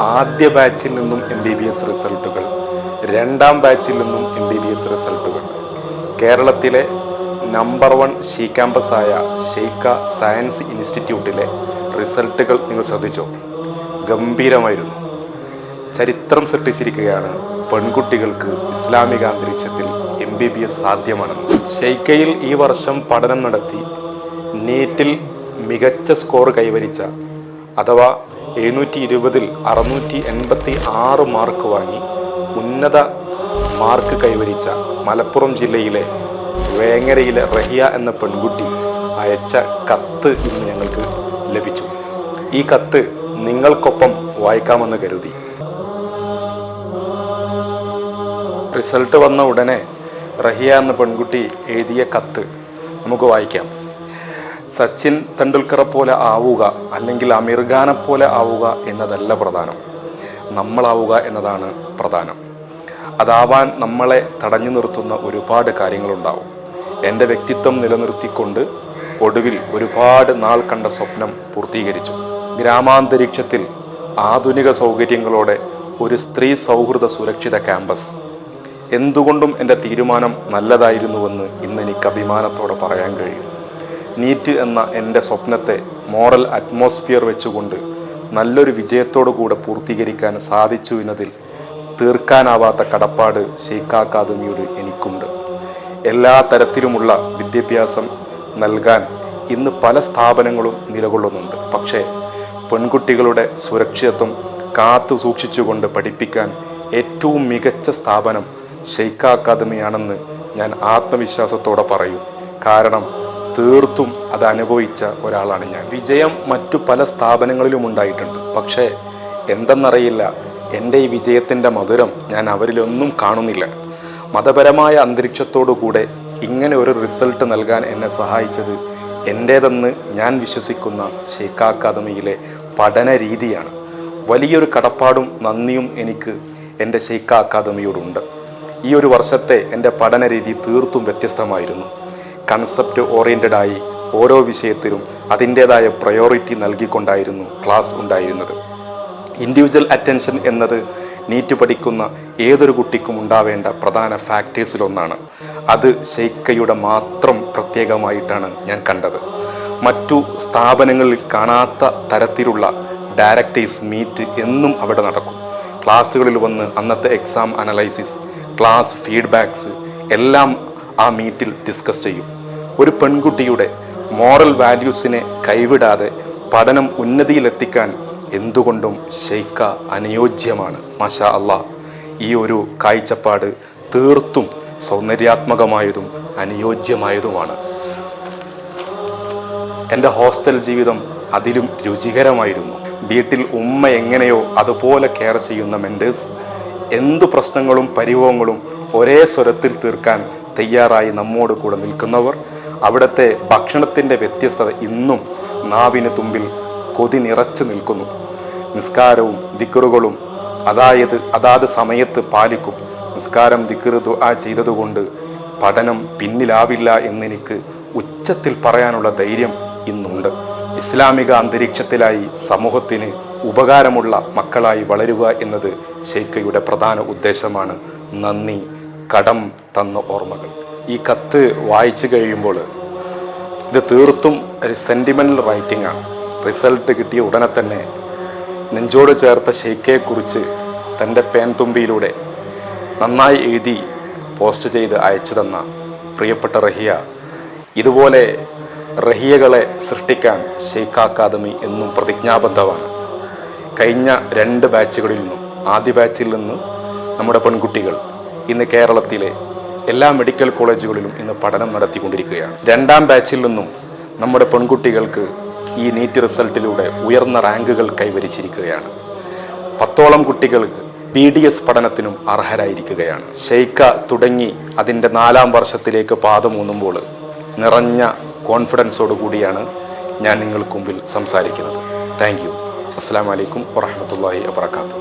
ആദ്യ ബാച്ചിൽ നിന്നും എം ബി ബി എസ് റിസൾട്ടുകൾ രണ്ടാം ബാച്ചിൽ നിന്നും എം ബി ബി എസ് റിസൾട്ടുകൾ കേരളത്തിലെ നമ്പർ വൺ ഷീ ക്യാമ്പസായ ഷെയ്ക്ക സയൻസ് ഇൻസ്റ്റിറ്റ്യൂട്ടിലെ റിസൾട്ടുകൾ നിങ്ങൾ ശ്രദ്ധിച്ചോ? ഗംഭീരമായിരുന്നു. ചരിത്രം സൃഷ്ടിച്ചിരിക്കുകയാണ് പെൺകുട്ടികൾക്ക് ഇസ്ലാമിക അന്തരീക്ഷത്തിൽ എം ബി ബി എസ് സാധ്യമാണെന്ന്. ഷെയ്ക്കയിൽ ഈ വർഷം പഠനം നടത്തി നീറ്റിൽ മികച്ച സ്കോർ കൈവരിച്ച അഥവാ എഴുന്നൂറ്റി ഇരുപതിൽ അറുന്നൂറ്റി എൺപത്തി ആറ് മാർക്ക് വാങ്ങി ഉന്നത മാർക്ക് കൈവരിച്ച മലപ്പുറം ജില്ലയിലെ വേങ്ങരയിലെ റഹിയ എന്ന പെൺകുട്ടി അയച്ച കത്ത് ഇന്ന് ഞങ്ങൾക്ക് ലഭിച്ചു. ഈ കത്ത് നിങ്ങൾക്കൊപ്പം വായിക്കാമെന്ന് കരുതി. റിസൾട്ട് വന്ന ഉടനെ റഹിയ എന്ന പെൺകുട്ടി എഴുതിയ കത്ത് നമുക്ക് വായിക്കാം. സച്ചിൻ തെണ്ടുൽക്കറെ പോലെ ആവുക അല്ലെങ്കിൽ അമീർ ഖാനെ പോലെ ആവുക എന്നതല്ല പ്രധാനം. നമ്മളാവുക എന്നതാണ് പ്രധാനം. അതാവാൻ നമ്മളെ തടഞ്ഞു നിർത്തുന്ന ഒരുപാട് കാര്യങ്ങളുണ്ടാവും. എന്റെ വ്യക്തിത്വം നിലനിർത്തിക്കൊണ്ട് ഒടുവിൽ ഒരുപാട് നാൾ കണ്ട സ്വപ്നം പൂർത്തീകരിച്ചു. ഗ്രാമാന്തരീക്ഷത്തിൽ ആധുനിക സൗകര്യങ്ങളോടെ ഒരു സ്ത്രീ സൗഹൃദ സുരക്ഷിത ക്യാമ്പസ്. എന്തുകൊണ്ടും എന്റെ തീരുമാനം നല്ലതായിരുന്നുവെന്ന് ഇന്ന് എനിക്ക് അഭിമാനത്തോടെ പറയാൻ കഴിയും. നീറ്റ് എന്ന എന്റെ സ്വപ്നത്തെ മോറൽ അറ്റ്മോസ്ഫിയർ വെച്ചുകൊണ്ട് നല്ലൊരു വിജയത്തോടു കൂടെ പൂർത്തീകരിക്കാൻ സാധിച്ചു എന്നതിൽ തീർക്കാനാവാത്ത കടപ്പാട് ഷെയ്ഖ് അക്കാദമിയോട് എനിക്കുണ്ട്. എല്ലാ തരത്തിലുമുള്ള വിദ്യാഭ്യാസം നൽകാൻ ഇന്ന് പല സ്ഥാപനങ്ങളും നിലകൊള്ളുന്നുണ്ട്. പക്ഷേ പെൺകുട്ടികളുടെ സുരക്ഷിതത്വം കാത്തു സൂക്ഷിച്ചുകൊണ്ട് പഠിപ്പിക്കാൻ ഏറ്റവും മികച്ച സ്ഥാപനം ഷെയ്ഖ അക്കാദമിയാണെന്ന് ഞാൻ ആത്മവിശ്വാസത്തോടെ പറയും. കാരണം തീർത്തും അത് അനുഭവിച്ച ഒരാളാണ് ഞാൻ. വിജയം മറ്റു പല സ്ഥാപനങ്ങളിലും ഉണ്ടായിട്ടുണ്ട്. പക്ഷേ എന്തെന്നറിയില്ല എന്റെ ഈ വിജയത്തിന്റെ മധുരം ഞാൻ അവരിലൊന്നും കാണുന്നില്ല. മതപരമായ അന്തരീക്ഷത്തോടു കൂടെ ഇങ്ങനെ ഒരു റിസൾട്ട് നൽകാൻ എന്നെ സഹായിച്ചത് എന്റേതെന്ന് ഞാൻ വിശ്വസിക്കുന്ന ഷേഖ അക്കാദമിയിലെ പഠന രീതിയാണ്. വലിയൊരു കടപ്പാടും നന്ദിയും എനിക്ക് എന്റെ ഷേഖ അക്കാദമിയോടുണ്ട്. ഈ ഒരു വർഷത്തെ എന്റെ പഠന രീതി തീർത്തും വ്യത്യസ്തമായിരുന്നു. കൺസെപ്റ്റ് ഓറിയന്റഡ് ആയി ഓരോ വിഷയത്തിലും അതിന്റേതായ പ്രയോറിറ്റി നൽകിക്കൊണ്ടായിരുന്നു ക്ലാസ് ഉണ്ടായിരുന്നത്. ഇൻഡിവിജ്വൽ അറ്റൻഷൻ എന്നത് നീറ്റ് പഠിക്കുന്ന ഏതൊരു കുട്ടിക്കും ഉണ്ടാവേണ്ട പ്രധാന ഫാക്ടേഴ്സിലൊന്നാണ് അത് ഷെയ്ക്കയുടെ മാത്രം പ്രത്യേകമായിട്ടാണ് ഞാൻ കണ്ടത്. മറ്റു സ്ഥാപനങ്ങളിൽ കാണാത്ത തരത്തിലുള്ള ഡയറക്ടേഴ്സ് മീറ്റ് എന്നും അവിടെ നടക്കും. ക്ലാസ്സുകളിൽ വന്ന് അന്നത്തെ എക്സാം അനലൈസിസ് ക്ലാസ് ഫീഡ്ബാക്സ് എല്ലാം ആ മീറ്റിൽ ഡിസ്കസ് ചെയ്യും. ഒരു പെൺകുട്ടിയുടെ മോറൽ വാല്യൂസിനെ കൈവിടാതെ പഠനം ഉന്നതിയിലെത്തിക്കാൻ എന്തുകൊണ്ടും ഷെയ്ക്ക അനുയോജ്യമാണ്. മഷ അള്ള ഈ ഒരു കാഴ്ചപ്പാട് തീർത്തും സൗന്ദര്യാത്മകമായതും അനുയോജ്യമായതുമാണ്. എന്റെ ഹോസ്റ്റൽ ജീവിതം അതിലും രുചികരമായിരുന്നു. വീട്ടിൽ ഉമ്മ എങ്ങനെയോ അതുപോലെ കെയർ ചെയ്യുന്ന മെന്റേഴ്സ് എന്തു പ്രശ്നങ്ങളും പരിഭവങ്ങളും ഒരേ സ്വരത്തിൽ തീർക്കാൻ തയ്യാറായി നമ്മോട് കൂടെ നിൽക്കുന്നവർ അവിടുത്തെ ഭക്ഷണത്തിന്റെ വ്യത്യസ്തത ഇന്നും നാവിന് തുമ്പിൽ കൊതി നിറച്ചു നിൽക്കുന്നു. നിസ്കാരവും ദിക്കറുകളും അതായത് അതാത് സമയത്ത് പാലിക്കും. നിസ്കാരം ദിക്കറ് ദുആ ചെയ്തതുകൊണ്ട് പഠനം പിന്നിലാവില്ല എന്നെനിക്ക് ഉച്ചത്തിൽ പറയാനുള്ള ധൈര്യം ഇന്നുണ്ട്. ഇസ്ലാമിക അന്തരീക്ഷത്തിലായി സമൂഹത്തിന് ഉപകാരമുള്ള മക്കളായി വളരുക എന്നത് ഷെയ്ഖയുടെ പ്രധാന ഉദ്ദേശമാണ്. നന്ദി. കടം തന്ന ഓർമ്മകൾ. ഈ കത്ത് വായിച്ചു കഴിയുമ്പോൾ ഇത് തീർത്തും ഒരു സെന്റിമെന്റൽ റൈറ്റിംഗ് ആണ്. റിസൾട്ട് കിട്ടിയ ഉടനെ തന്നെ നെഞ്ചോട് ചേർത്ത ഷെയ്ക്കയെക്കുറിച്ച് തന്റെ പേൻ തുമ്പിയിലൂടെ നന്നായി എഴുതി പോസ്റ്റ് ചെയ്ത് അയച്ചു തന്ന പ്രിയപ്പെട്ട റഹിയ ഇതുപോലെ റഹിയകളെ സൃഷ്ടിക്കാൻ ഷെയ്ഖ് അക്കാദമി എന്നും പ്രതിജ്ഞാബദ്ധമാണ്. കഴിഞ്ഞ രണ്ട് ബാച്ചുകളിൽ നിന്നും ആദ്യ ബാച്ചിൽ നിന്ന് നമ്മുടെ പെൺകുട്ടികൾ ഇന്ന് കേരളത്തിലെ എല്ലാ മെഡിക്കൽ കോളേജുകളിലും ഇന്ന് പഠനം നടത്തിക്കൊണ്ടിരിക്കുകയാണ്. രണ്ടാം ബാച്ചിൽ നിന്നും നമ്മുടെ പെൺകുട്ടികൾക്ക് ഈ നീറ്റ് റിസൾട്ടിലൂടെ ഉയർന്ന റാങ്കുകൾ കൈവരിച്ചിരിക്കുകയാണ്. പത്തോളം കുട്ടികൾ ബി ഡി എസ് പഠനത്തിനും അർഹരായിരിക്കുകയാണ്. ഷെയ്ക്ക തുടങ്ങി അതിന്റെ നാലാം വർഷത്തിലേക്ക് പാദമൂന്നുമ്പോൾ നിറഞ്ഞ കോൺഫിഡൻസോടു കൂടിയാണ് ഞാൻ നിങ്ങൾക്ക് മുമ്പിൽ സംസാരിക്കുന്നത്. താങ്ക് യു അസ്സാം വലൈക്കും വാഹമത്തല്ലാഹി വാത്തു